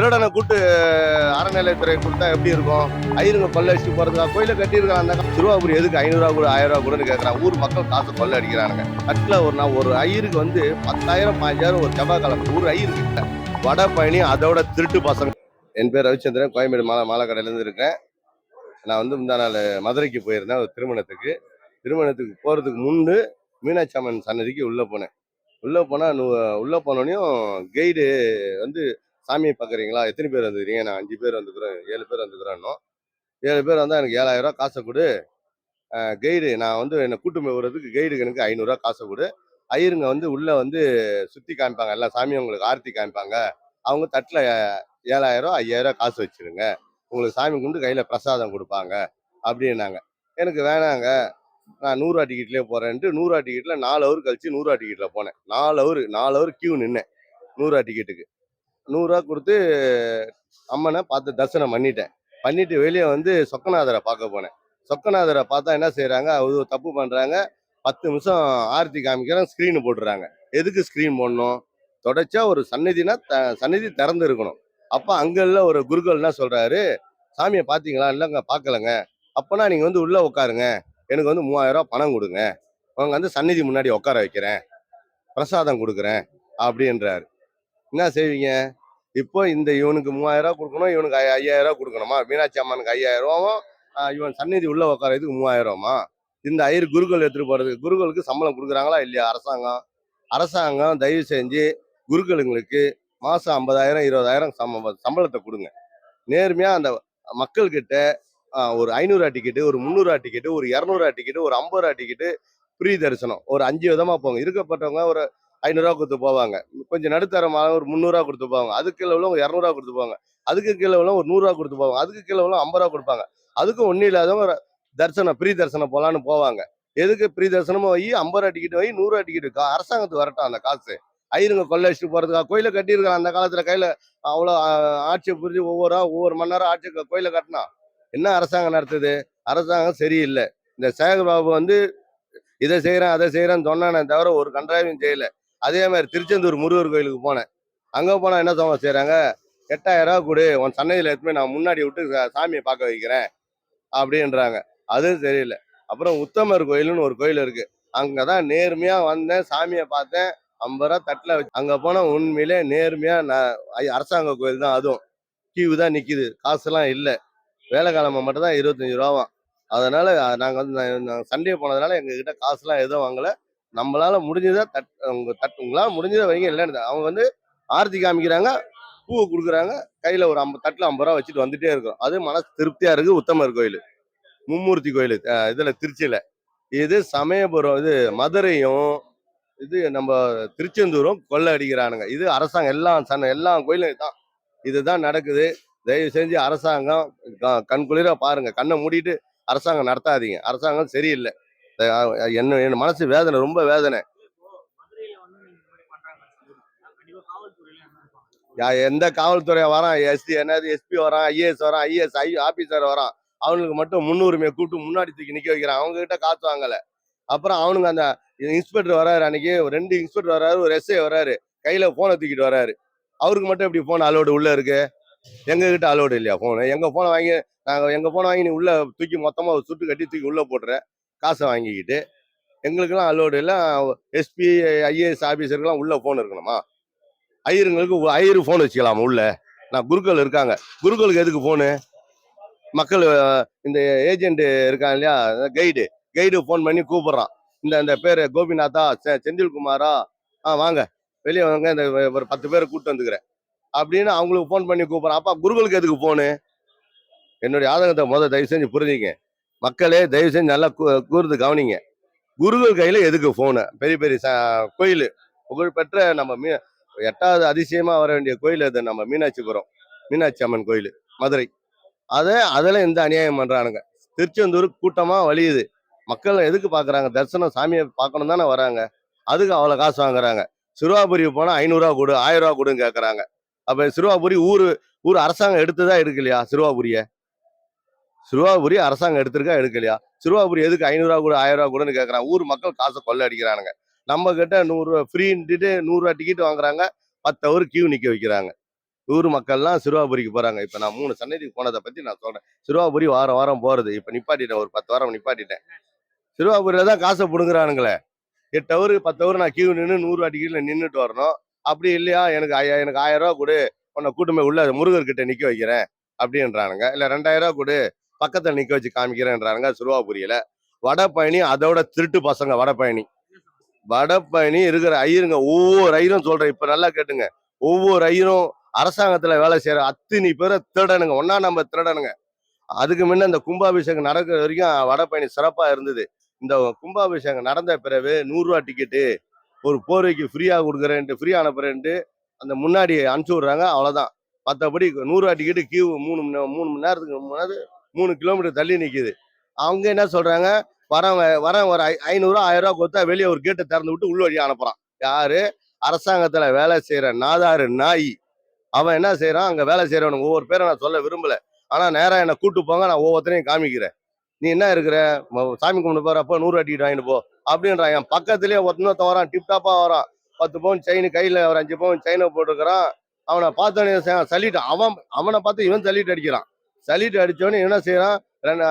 திருடனை கூட்டு அறநிலையத்துறை கொடுத்தா எப்படி இருக்கும்? ஐயருங்க கொள்ளை அடிச்சுட்டு போறதுக்கா? கோயில கட்டியிருக்காங்க அந்த திருவாபுரி எதுக்கு? ஐநூறுரூவா கூட ஆயிரம் ரூபா கூடன்னு கேட்கறான் ஊர் மக்கள் காசு கொள்ளை அடிக்கிறானுங்க. கட்டில் ஒரு நான் ஒரு ஐயருக்கு வந்து பத்தாயிரம் பாஞ்சாயிரம் ஒரு செவ்வாய் கிழமை ஒரு ஐயருக்கு கிட்ட. வட பயணி அதோட திருட்டு பசங்க. என் பேர் ரவிச்சந்திரன். கோயம்பேடு மாலை மாலை கடையிலேருந்து இருக்கேன் நான் வந்து முந்தா நாள் மதுரைக்கு போயிருந்தேன் ஒரு திருமணத்துக்கு. திருமணத்துக்கு போகிறதுக்கு முன்னு மீனாட்சி அம்மன் சன்னதிக்கு உள்ளே போனேன். உள்ளே போனால் உள்ளே போனோடனையும் கைடு வந்து சாமியை பார்க்குறீங்களா எத்தனை பேர் வந்துக்கிறீங்க? நான் அஞ்சு பேர் வந்துக்கிறேன் ஏழு பேர் வந்துக்கிறேன்னோ ஏழு பேர் வந்தால் எனக்கு ஏழாயிரம் காசை கொடு. கைடு நான் வந்து என்னை கூட்டு போய் விடுறதுக்கு கைடுக்கு எனக்கு ஐநூறுரூவா காசை கொடு. ஐயருங்க வந்து உள்ளே வந்து சுற்றி காமிப்பாங்க. எல்லா சாமியும் உங்களுக்கு ஆர்த்தி காமிப்பாங்க. அவங்க தட்டில் ஏழாயிரம் ஐயாயிரம் காசு வச்சிருங்க. உங்களுக்கு சாமி கும்பிட்டு கையில் பிரசாதம் கொடுப்பாங்க. அப்படின்னாங்க. எனக்கு வேணாங்க. நான் நூறுரூவா டிக்கெட்லேயே போகிறேன்ட்டு நூறுரூவா டிக்கெட்டில் நாலு ஹவர் கழிச்சு நூறுரூவா டிக்கெட்டில் போனேன். நாலு ஹவர் நாலு ஹவர் கியூ நின்னேன். நூறுரூவா டிக்கெட்டுக்கு நூறுரூவா கொடுத்து அம்மனை பார்த்து தரிசனம் பண்ணிட்டேன். பண்ணிட்டு வெளியே வந்து சொக்கநாதரை பார்க்க போனேன். சொக்கநாதரை பார்த்தா என்ன செய்கிறாங்க அது தப்பு பண்ணுறாங்க பத்து நிமிஷம் ஆர்த்தி காமிக்கிறோம் ஸ்க்ரீனு போட்டுறாங்க. எதுக்கு ஸ்க்ரீன் போடணும்? தொடச்சா ஒரு சந்நிதினா த சந்நிதி திறந்து இருக்கணும் அப்போ அங்கல்ல ஒரு குருக்கள் என்ன சொல்கிறாரு சாமியை பார்த்தீங்களா? இல்லைங்க பார்க்கலங்க. அப்போனா நீங்கள் வந்து உள்ளே உட்காருங்க. எனக்கு வந்து மூவாயிரம் பணம் கொடுங்க. அவங்க வந்து சந்நிதி முன்னாடி உட்கார வைக்கிறேன். பிரசாதம் கொடுக்குறேன். அப்படின்றாரு. என்ன செய்வீங்க? இப்போ இந்த இவனுக்கு மூவாயிரம் ரூபா கொடுக்கணும் இவனுக்கு ஐ- ஐயாயிரம் ரூபா கொடுக்கணுமா? மீனாட்சி அம்மனுக்கு ஐயாயிரம் ரூபாவும் இவன் சந்நிதி உள்ள உட்காரதுக்கு மூவாயிரம் ரூபாமா? இந்த ஐயர் குருக்கள் எடுத்துட்டு போறதுக்கு குருக்களுக்கு சம்பளம் கொடுக்குறாங்களா இல்லையா அரசாங்கம்? அரசாங்கம் தயவு செஞ்சு குருக்களுங்களுக்கு மாசம் ஐம்பதாயிரம் இருபதாயிரம் சம்ப சம்பளத்தை கொடுங்க. நேர்மையா அந்த மக்கள்கிட்ட ஒரு ஐநூறுரூவா டிக்கெட்டு ஒரு முந்நூறுரூவா டிக்கெட்டு ஒரு இரநூறுவா டிக்கெட்டு ஒரு ஐம்பது ரூபா டிக்கெட்டு ஃப்ரீ தரிசனம் ஒரு அஞ்சு விதமா போங்க. இருக்கப்பட்டவங்க ஒரு ஐநூறுரூவா கொடுத்து போவாங்க. கொஞ்சம் நடுத்தரமாக ஒரு முந்நூறுரூவா கொடுத்து போவாங்க. அதுக்கு கீழே உள்ளவங்க இரநூறுவா கொடுத்து போவாங்க. அதுக்கு கீழே உள்ளவங்க ஒரு நூறுரூவா கொடுத்து போவாங்க. அதுக்கு கீழே உள்ளவங்க ஐம்பது ரூபா கொடுப்பாங்க. அதுக்கும் ஒன்றும் இல்லாதவங்க தரிசனம் ப்ரீ தரிசனம் போகலான்னு போவாங்க. எதுக்கு ப்ரீ தரிசனமும் வை ஐம்பது ரூபா டிக்கெட் வை நூறுரூவா டிக்கெட் அரசாங்கத்துக்கு வரட்டும் அந்த காசு. ஐயருங்க கொள்ளை அடிச்சுட்டு போறதுக்கா? கோயிலை கட்டியிருக்காங்க அந்த காலத்தில். கையில் அவ்வளோ ஆட்சியை புரிஞ்சு ஒவ்வொரு ஒவ்வொரு மணி நேரம் ஆட்சி கோயிலை கட்டினா என்ன அரசாங்கம் நடத்துது? அரசாங்கம் சரியில்லை. இந்த சேகர் பாபு வந்து இதை செய்கிறேன் அதை செய்கிறேன்னு சொன்னானே தவிர ஒரு கன்றாவையும் செய்யலை. அதே மாதிரி திருச்செந்தூர் முருகர் கோயிலுக்கு போனேன். அங்கே போனால் என்ன சம்பவம் செய்கிறாங்க எட்டாயிரம் ரூபா கொடு உன் சன்னதியில் எடுத்துமே நான் முன்னாடி விட்டு சாமியை பார்க்க வைக்கிறேன் அப்படின்றாங்க. அதுவும் தெரியல அப்புறம் உத்தமர் கோயில்னு ஒரு கோயில் இருக்கு. அங்கே தான் நேர்மையாக வந்தேன் சாமியை பார்த்தேன் ஐம்பது ரூபா தட்டில் வச்சு அங்கே போனால் உண்மையிலே நேர்மையாக நான் அரசாங்க கோயில் தான் அதுவும். கியூ தான் நிற்கிது காசுலாம் இல்லை. வேலைக்கிழமை மட்டும் தான் இருபத்தஞ்சி ரூபாவாம். அதனால நாங்கள் வந்து சண்டே போனதுனால எங்ககிட்ட காசுலாம் எதுவும் வாங்கலை. நம்மளால முடிஞ்சதை தட் உங்க தட் உங்களால் முடிஞ்சதை வைங்க இல்லைன்னு அவங்க வந்து ஆர்த்தி காமிக்கிறாங்க பூவை கொடுக்குறாங்க கையில் ஒரு ஐம்பது தட்டில் ஐம்பது ரூபா வச்சுட்டு வந்துட்டே இருக்கும். அது மனசு திருப்தியாக இருக்குது உத்தமர் கோயில். மும்மூர்த்தி கோயில் இதில் திருச்சியில். இது சமயபுரம் இது மதுரையும் இது நம்ம திருச்செந்தூரும் கொள்ளை அடிக்கிறானுங்க. இது அரசாங்கம் எல்லாம் சன எல்லா கோயிலும் தான் இதுதான் நடக்குது. தயவு செஞ்சு அரசாங்கம் க- கண்குளிர பாருங்க. கண்ணை மூடிட்டு அரசாங்கம் நடத்தாதீங்க. அரசாங்கம் சரியில்லை. என்ன என் மனசு வேதனை ரொம்ப வேதனை. யா- எந்த காவல்துறை வரான்? எஸ்டி என்னது எஸ்பி வரான் ஐஏஎஸ் வரான் ஐஏஎஸ் ஐ ஆபீசர் வரான். அவனுக்கு மட்டும் முன்னுரிமையை கூப்பிட்டு முன்னாடி தூக்கி நிக்க வைக்கிறான். அவங்க கிட்ட காசு வாங்கல. அப்புறம் அவனுங்க அந்த இன்ஸ்பெக்டர் வராரு அன்னைக்கு. ஒரு ரெண்டு இன்ஸ்பெக்டர் வராரு ஒரு எஸ்ஐ வராரு. கையில போனை தூக்கிட்டு வராரு. அவருக்கு மட்டும் எப்படி போன் அலோடு உள்ள இருக்கு? எங்க கிட்ட அலோடு இல்லையா போன் எங்க போனை வாங்கி நாங்க எங்க போனை வாங்கி நீ உள்ள தூக்கி மொத்தமா சுட்டு கட்டி தூக்கி உள்ள போட்டுற? காசை வாங்கிக்கிட்டு எங்களுக்கெல்லாம் அலோடு இல்லை எஸ்பி ஐஏஎஸ் ஆஃபீஸருக்கெல்லாம் உள்ளே ஃபோன் இருக்கணுமா? ஐயருங்களுக்கு ஐயரு ஃபோன் வச்சுக்கலாமா உள்ள? நான் குருக்கள் இருக்காங்க. குருக்களுக்கு எதுக்கு ஃபோனு மக்கள் இந்த ஏஜென்ட் இருக்காங்க இல்லையா? கைடு கைடு ஃபோன் பண்ணி கூப்பிட்றான். இந்த இந்த பேர் கோபிநாத்தா செ- செந்தில்குமாரா? ஆ வாங்க. வெளியே வாங்க இந்த ஒரு பத்து பேரை கூப்பிட்டு வந்துக்கிறேன். அப்படின்னு அவங்களுக்கு ஃபோன் பண்ணி கூப்பிட்றான். அப்பா குருக்களுக்கு எதுக்கு ஃபோனு என்னுடைய ஆதங்கத்தை முதல் தயவு செஞ்சு புரிஞ்சுங்க மக்களே தயவு செஞ்சு நல்லா கூறுது கூர்ந்து கவனிங்க. குருகள் கையில் எதுக்கு ஃபோனு பெரிய பெரிய ச கோயில். புகழ்பெற்ற நம்ம மீ எட்டாவது அதிசயமாக வர வேண்டிய கோயில் அது. நம்ம மீனாட்சிபுரம் மீனாட்சி அம்மன் கோயில் மதுரை. அதை அதில் இந்த அநியாயம் பண்ணுறானுங்க திருச்செந்தூர் கூட்டமாக வலியுது மக்கள் எதுக்கு பார்க்குறாங்க தரிசனம் சாமியை பார்க்கணும் தானே வராங்க. அதுக்கு அவ்வளோ காசு வாங்குறாங்க. சிறுவாபுரி போனால் ஐநூறுரூவா கொடு ஆயிரம் ரூபா கொடுன்னு கேட்குறாங்க அப்போ சிறுவாபுரி ஊர் ஊர் அரசாங்கம் எடுத்துதா இருக்கு இல்லையா சிறுவாபுரியை? சிறுவாபுரி அரசாங்கம் எடுத்திருக்கா எடுக்கலையா? சிறுவாபுரி எதுக்கு ஐநூறுரூவா கூட ஆயிரம் ரூபா கூடன்னு கேட்குறாங்க ஊர் மக்கள் காசை கொள்ள அடிக்கிறானுங்க நம்ம கிட்ட நூறுரூவா ஃப்ரீன்ட்டு நூறுரூவா டிக்கெட் வாங்குறாங்க. பத்து அவர் கியூ நிற்க வைக்கிறாங்க. ஊர் மக்கள்லாம் சிறுவாபுரிக்கு போறாங்க. இப்போ நான் மூணு சன்னதிக்கு போனதை பற்றி நான் சொல்றேன். சிறுவாபுரி வாரம் வாரம் போறது. இப்போ நிப்பாட்டிட்டேன். ஒரு பத்து வாரம் நிப்பாட்டிட்டேன். சிறுவாபுரியில் தான் காசை பிடுங்குறானுங்களே. எட்டு ஹவர் பத்து ஹவர் நான் கியூ நின்று நூறுரூவா டிக்கெட்டில் நின்றுட்டு வரணும். அப்படி இல்லையா? எனக்கு ஐயா எனக்கு ஆயிரம் ரூபா கொடு. உன்னை கூட்டமே உள்ள முருகர்கிட்ட நிற்க வைக்கிறேன். அப்படின்றானுங்க. இல்லை ரெண்டாயிரம் ரூபா கொடு. பக்கத்துல நிக்க வச்சு காமிக்கிறேன்றாங்க சிறுவாபுரியில வடபழனி அதோட திருட்டு பசங்க வடபழனி. வடபழனி இருக்கிற ஐயருங்க ஒவ்வொரு ஐயரும் சொல்றேன். இப்ப நல்லா கேட்டுங்க. ஒவ்வொரு ஐயரும் அரசாங்கத்துல வேலை செய்யற அத்தனை பேரை திருடனுங்க. ஒன்னா நம்ம திருடனுங்க. அதுக்கு முன்ன இந்த கும்பாபிஷேகம் நடக்கிற வரைக்கும் வடபழனி சிறப்பா இருந்தது. இந்த கும்பாபிஷேகம் நடந்த பிறகு நூறுரூவா டிக்கெட்டு ஒரு போர்வைக்கு ஃப்ரீயா கொடுக்குறேன்ட்டு ஃப்ரீ அனுப்புறேன்ட்டு அந்த முன்னாடி அனுப்பிச்சி விட்றாங்க. அவ்வளோதான் மற்றபடி நூறுரூவா டிக்கெட்டு கியூ மூணு மணி மூணு மணி நேரத்துக்கு முன்னாடி மூணு கிலோமீட்டர் தள்ளி நிற்கிது அவங்க என்ன சொல்றாங்க? வரவங்க வரவங்க ஒரு ஐ- ஐநூறுரூவா ஆயிரம் ரூபா கொடுத்தா வெளியே ஒரு கேட்டை திறந்து விட்டு உள்ள வழியாக அனுப்புகிறான் யாரு? அரசாங்கத்துல வேலை செய்யற நாதாரு நாய். அவன் என்ன செய்யறான் அங்கே வேலை செய்கிறவனுக்கு ஒவ்வொரு பேரை நான் சொல்ல விரும்பல. ஆனால் நேரா என்னை கூட்டு போங்க நான் ஒவ்வொருத்தரையும் காமிக்கிறேன். நீ என்ன இருக்கிற? சாமி கும்பிட்டு போகிறப்போ நூறு அட்டிக்கிட்டு வாங்கிட்டு போ அப்படின்றான் என் பக்கத்துலயே ஒருத்தனொருத்தன் வரான் டிப்டாப்பாக வரான். பத்து பவுன் செயின் கையில் ஒரு அஞ்சு பவுன் செயினை போட்டுருக்கிறான் அவனை பார்த்தோன்னே சல்லிட்டு அவன் அவனை பார்த்து இவன் தள்ளிட்டு அடிக்கிறான். சலீட்டு அடிச்சவனே என்ன செய்யறான்? ரெண்டு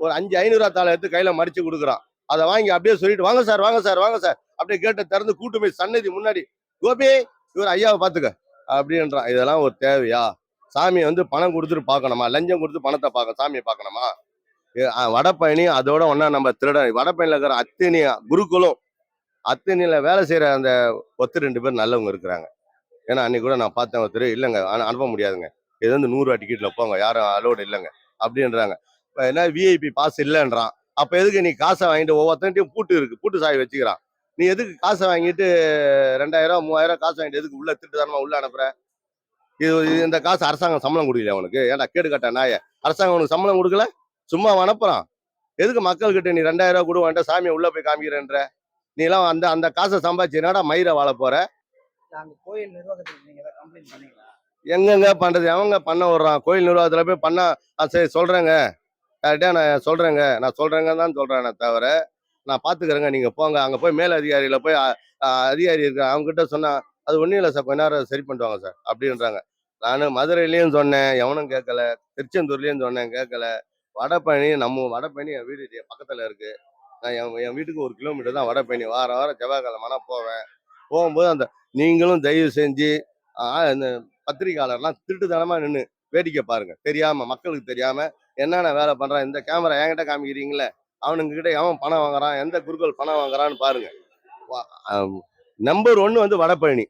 ஒரு அஞ்சு ஐநூறுரூவா தாளை எடுத்து கையில மடிச்சு கொடுக்குறான். அதை வாங்கி அப்படியே சொல்லிட்டு வாங்க சார் வாங்க சார் வாங்க சார். அப்படியே கேட்டை திறந்து கூட்டு போய் சன்னதி முன்னாடி கோபி இவர் ஐயாவை பார்த்துக்க. அப்படின்றான். இதெல்லாம் ஒரு தேவையா? சாமியை வந்து பணம் கொடுத்துட்டு பார்க்கணுமா? லஞ்சம் கொடுத்து பணத்தை பார்க்க சாமியை பார்க்கணுமா? வடப்பயணி அதோட ஒண்ணா நம்ம திருட வடபழனியில் இருக்கிற அத்தனை குருக்களும் அத்தனையில வேலை செய்யற அந்த ஒத்து ரெண்டு பேர் நல்லவங்க இருக்கிறாங்க. ஏன்னா அன்னைக்கு கூட நான் பார்த்தேன் ஒருத்தர் இல்லைங்க ஆனால் அனுப்ப முடியாதுங்க. ஏதோ வந்து நூறுரூவா டிக்கெட்டில் போங்க யாரும் அலோடு இல்லைங்க. அப்படின்றாங்க. இப்போ என்ன விஐபி பாஸ் இல்லைன்றான். அப்போ எதுக்கு நீ காசை வாங்கிட்டு ஒவ்வொருத்தன்ட்டையும் பூட்டு இருக்கு பூட்டு சாவி வச்சுக்கிறான். நீ எதுக்கு காசை வாங்கிட்டு ரெண்டாயிரம் மூவாயிரம் காசு வாங்கிட்டு எதுக்கு உள்ள திட்டுதானமா உள்ள அனுப்புற? இது இது- இந்த காசு அரசாங்கம் சம்பளம் கொடுக்கல அவனுக்கு ஏன்டா கேடு கட்ட நாய? அரசாங்கம் உனக்கு சம்பளம் கொடுக்கல? சும்மா அனுப்புறான். எதுக்கு மக்கள்கிட்ட நீ ரெண்டாயிரம் ரூபா கொடு வேண்டாம் சாமியை உள்ள போய் காமிக்கிறேன்ற? நீ எல்லாம் அந்த அந்த காசை சம்பாதிச்சு என்னடா மயிரை வாழ போற? நாங்க கோயில் நிர்வாகத்துக்கு நீங்க கம்ப்ளைண்ட் பண்ணீங்களா? எங்கெங்க பண்றது? அவங்க பண்ண விடுறான் கோயில் நிர்வாகத்தில் போய் பண்ணால் ஆ, சரி சொல்றேங்க. கரெக்டாக நான் சொல்றேங்க. நான் சொல்றேங்க தான் சொல்றேனே தவிர நான் பாத்துக்கிறேங்க. நீங்க போங்க. அங்க போய் மேல் அதிகாரியில போய் அதிகாரி இருக்க அவங்க கிட்ட சொன்னா அது ஒன்றும் இல்லை சார். கொஞ்ச நேரம் சரி பண்ணுவாங்க சார். அப்படின்றாங்க. நான் மதுரையிலையும் சொன்னேன். எவனும் கேட்கல. திருச்செந்தூர்லேயும் சொன்னேன். கேட்கல. வடபழனி நம்ம வடபழனி என் வீடு பக்கத்தில் இருக்கு. நான் என் என் வீட்டுக்கு ஒரு கிலோமீட்டர் தான் வடபழனி. வாரம் வாரம் செவ்வாய்க்கிழமைனா போவேன். போகும்போது அந்த நீங்களும் தயவு செஞ்சு இந்த பத்திரிகையாளர்லாம் திருட்டுத்தனமா நின்று வேடிக்கை பாருங்க. தெரியாம மக்களுக்கு தெரியாம என்னென்ன வேலை பண்றான் இந்த கேமரா என்கிட்ட காமிக்கிறீங்களே அவனுங்க கிட்ட எவன் பணம் வாங்குறான் எந்த குருக்கள் பணம் வாங்குறான்னு பாருங்க. நம்பர் ஒன்று வந்து வடபழனி.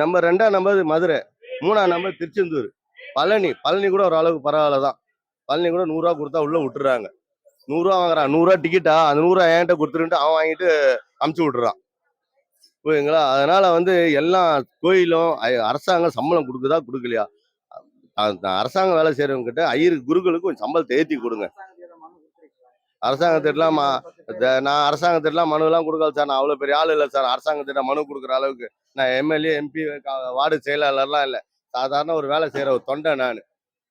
நம்பர் ரெண்டாம் நம்பர் மதுரை. மூணாம் நம்பர் திருச்செந்தூர். பழனி பழனி கூட ஓரளவுக்கு பரவாயில்ல தான். பழனி கூட நூறுரூவா கொடுத்தா உள்ள விட்டுறாங்க. நூறுரூவா வாங்குறான். நூறுரூவா டிக்கெட்டா அந்த நூறுரூவா என்கிட்ட கொடுத்துருன்ட்டு அவன் வாங்கிட்டு அமுச்சு விட்டுறான். புரியுதுங்களா? அதனால வந்து எல்லா கோயிலும் அரசாங்கம் சம்பளம் கொடுக்குதா கொடுக்கலையா? அரசாங்கம் வேலை செய்யறவங்க கிட்ட ஐயரு குருக்களுக்கு கொஞ்சம் சம்பளத்தை ஏற்றி கொடுங்க. அரசாங்கத்திட்டலாம் இந்த நான் அரசாங்கத்திட்டலாம் மனுலாம் கொடுக்கல சார். நான் அவ்வளோ பெரிய ஆள் இல்லை சார். அரசாங்கத்திட்ட மனு கொடுக்குற அளவுக்கு. நான் எம்எல்ஏ எம்பி வார்டு செயலாளர்லாம் இல்லை. சாதாரண ஒரு வேலை செய்கிற ஒரு தொண்டை நான்.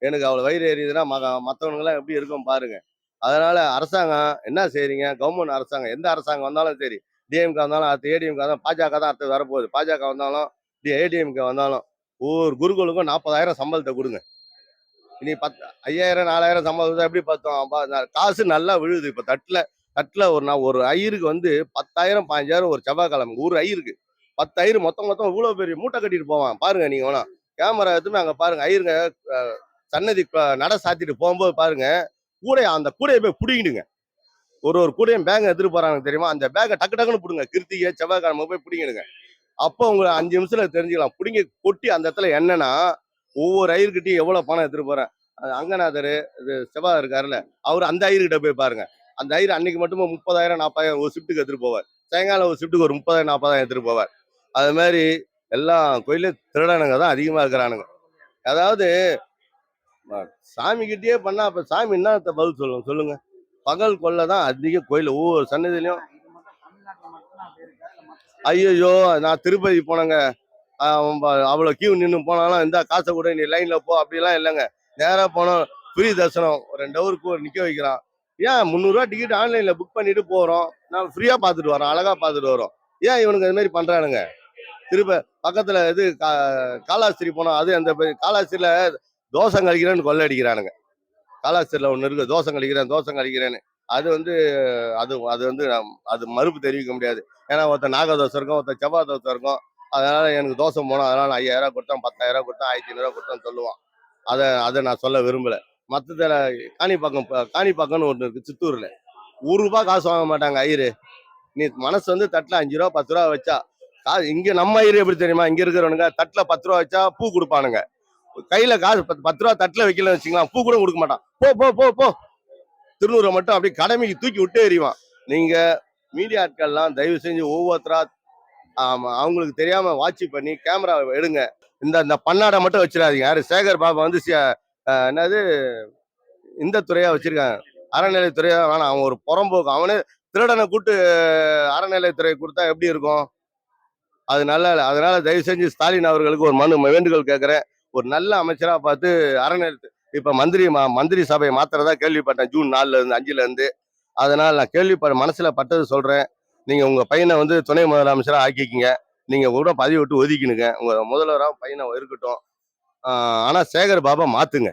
எனக்கு அவ்வளோ வயிறு எரியுதுன்னா மக மற்றவனுங்களாம் எப்படி இருக்கும் பாருங்க. அதனால அரசாங்கம் என்ன செய்றீங்க? கவர்மெண்ட் அரசாங்கம் எந்த அரசாங்கம் வந்தாலும் சரி டிஎம்கே வந்தாலும் அடுத்து ஏடிஎம்கே வந்தாலும் பாஜக தான் அடுத்து வரப்போகுது. பாஜக வந்தாலும் ஏடிஎம்கே வந்தாலும் ஒவ்வொரு குருக்களுக்கும் நாற்பதாயிரம் சம்பளத்தை கொடுங்க. இனி பத் ஐயாயிரம் நாலாயிரம் சம்பளத்தை எப்படி பார்த்தோம் காசு நல்லா விழுது இப்போ தட்டில் தட்டில் ஒரு நான் ஒரு ஐயருக்கு வந்து பத்தாயிரம் பாஞ்சாயிரம் ஒரு செவ்வாய்க்கிழமை. ஒரு ஐயருக்கு பத்து மொத்தம் மொத்தம் இவ்வளோ பெரிய மூட்டை கட்டிட்டு போவான். பாருங்க நீங்கள் வேணா. கேமரா எடுத்துமே அங்கே பாருங்க. ஐயருங்க சன்னதி நட சாத்திட்டு போகும்போது பாருங்க கூடைய அந்த கூடையை போய் பிடிங்கிடுங்க. ஒரு ஒரு கூடையும் பேங்கை எடுத்துட்டு போறாங்க தெரியுமா? அந்த பேக்கை டக்கு டக்குன்னு பிடுங்க. கிருத்திகை செவ்வாய்க்கிழமை போய் பிடிங்கிடுங்க. அப்போ உங்களை அஞ்சு நிமிஷத்துல தெரிஞ்சுக்கலாம். பிடிங்கி கொட்டி அந்த இடத்துல என்னன்னா ஒவ்வொரு ஐயர்கிட்டையும் எவ்வளவு பணம் எடுத்துட்டு போறேன். அங்கநாதர் இது செவ்வாய் இருக்காருல்ல அவர் அந்த ஐயர்கிட்ட போய் பாருங்க. அந்த ஐயர் அன்னைக்கு மட்டுமே முப்பதாயிரம் நாற்பதாயிரம் ஒரு ஷிஃப்ட்டுக்கு எடுத்துட்டு போவார். சாயங்காலம் ஒரு ஷிஃப்ட்டுக்கு ஒரு முப்பதாயிரம் நாற்பதாயிரம் எடுத்துட்டு போவார். அது மாதிரி எல்லா கோயிலும் திருடனுங்க தான் அதிகமா இருக்கிறானுங்க. அதாவது ம- சாமி கிட்டயே பண்ணா அப்ப சாமி என்ன பதில் சொல்லுங்க சொல்லுங்க. பகல் கொள்ளை தான் அதிக கோயில். ஒவ்வொரு சன்னதிலையும் இது ஐயோ நான் திருப்பதி போனேங்க. அவ்வளவு கியூ நின்று போனாலும் இந்த காசை கூட நீ லைன்ல போ அப்படிலாம் இல்லைங்க. நேரா போனோம் ஃப்ரீ தரிசனம். ஒரு ரெண்டு ஹவருக்கு ஒரு நிக்க வைக்கிறான். ஏன் முந்நூறுரூவா டிக்கெட் ஆன்லைன்ல புக் பண்ணிட்டு போறோம். நான் ஃப்ரீயா பார்த்துட்டு வரோம் அழகா பார்த்துட்டு வரோம் ஏன் இவனுக்கு அது மாதிரி பண்றானுங்க? திரும்ப பக்கத்துல இது காலாஸ்திரி போனோம் அது அந்த காலாஸ்திரியில தோசை கழிக்கிறேன்னு கொள்ளை அடிக்கிறானுங்க. காலாஸ்தரில் ஒன்று இருக்குது தோசை கழிக்கிறேன் தோசை கழிக்கிறேன்னு அது வந்து அது அது வந்து நான் அது மறுப்பு தெரிவிக்க முடியாது. ஏன்னா ஒருத்தன் நாக தோசை இருக்கும் ஒருத்தன் செவ்வாய் தோசை இருக்கும். அதனால எனக்கு தோசை போனோம் அதனால நான் ஐயாயிரம் கொடுத்தேன் பத்தாயிரம் கொடுத்தேன் ஆயிரத்தி ஐநூறுரூவா கொடுத்தேன்னு சொல்லுவான். அதை அதை நான் சொல்ல விரும்பலை. மற்றதில் காணிப்பாக்கம் காணிப்பாக்கம்னு ஒன்று இருக்குது சித்தூரில். ஒரு ரூபா காசு வாங்க மாட்டாங்க ஐயரு. நீ மனசு வந்து தட்டில் அஞ்சு ரூபா பத்து ரூபா வச்சா காசு இங்கே நம்ம ஐயரு எப்படி தெரியுமா? இங்கே இருக்கிறவனுங்க தட்டில் பத்து ரூபா வச்சா பூ கொடுப்பானுங்க. கையில காசு பத்து பத்து ரூபா தட்டுல வைக்கலன்னு வச்சுக்கலாம் பூ கூட கொடுக்க மாட்டான். போ போ போ போ. திருநூறை மட்டும் அப்படியே கடமைக்கு தூக்கி விட்டு எறிவான். நீங்க மீடியா ஆட்கள்லாம் தயவு செஞ்சு ஒவ்வொருத்தரா ஆமா அவங்களுக்கு தெரியாம வாட்ச் பண்ணி கேமரா எடுங்க. இந்த இந்த பன்னாடை மட்டும் வச்சிடாதீங்க. யாரு? சேகர் பாபா வந்து என்னது? இந்த துறையா வச்சிருக்காங்க. அறநிலைத்துறையா வேணாம் அவன் ஒரு புறம்போக்கு அவனே திருடனை கூட்டு அறநிலைத்துறை கொடுத்தா எப்படி இருக்கும்? அது நல்லா இல்லை. அதனால தயவு செஞ்சு ஸ்டாலின் அவர்களுக்கு ஒரு மனு வேண்டுகோள் கேட்கிறேன். ஒரு நல்ல அமைச்சராக பார்த்து அறநிலையத்து இப்போ மந்திரி மா- மந்திரி சபையை மாத்திரதா கேள்விப்பட்டேன் ஜூன் நாலுல இருந்து அஞ்சுல இருந்து. அதனால் நான் கேள்விப்பட மனசில் பட்டது சொல்கிறேன் நீங்கள் உங்கள் பையனை வந்து துணை முதலமைச்சராக ஆக்கிக்கிங்க. நீங்கள் கூட பதவி விட்டு ஒதுக்கினுங்க. உங்கள் முதல்வராக பையனை இருக்கட்டும். ஆனால் சேகர் பாபா மாற்றுங்க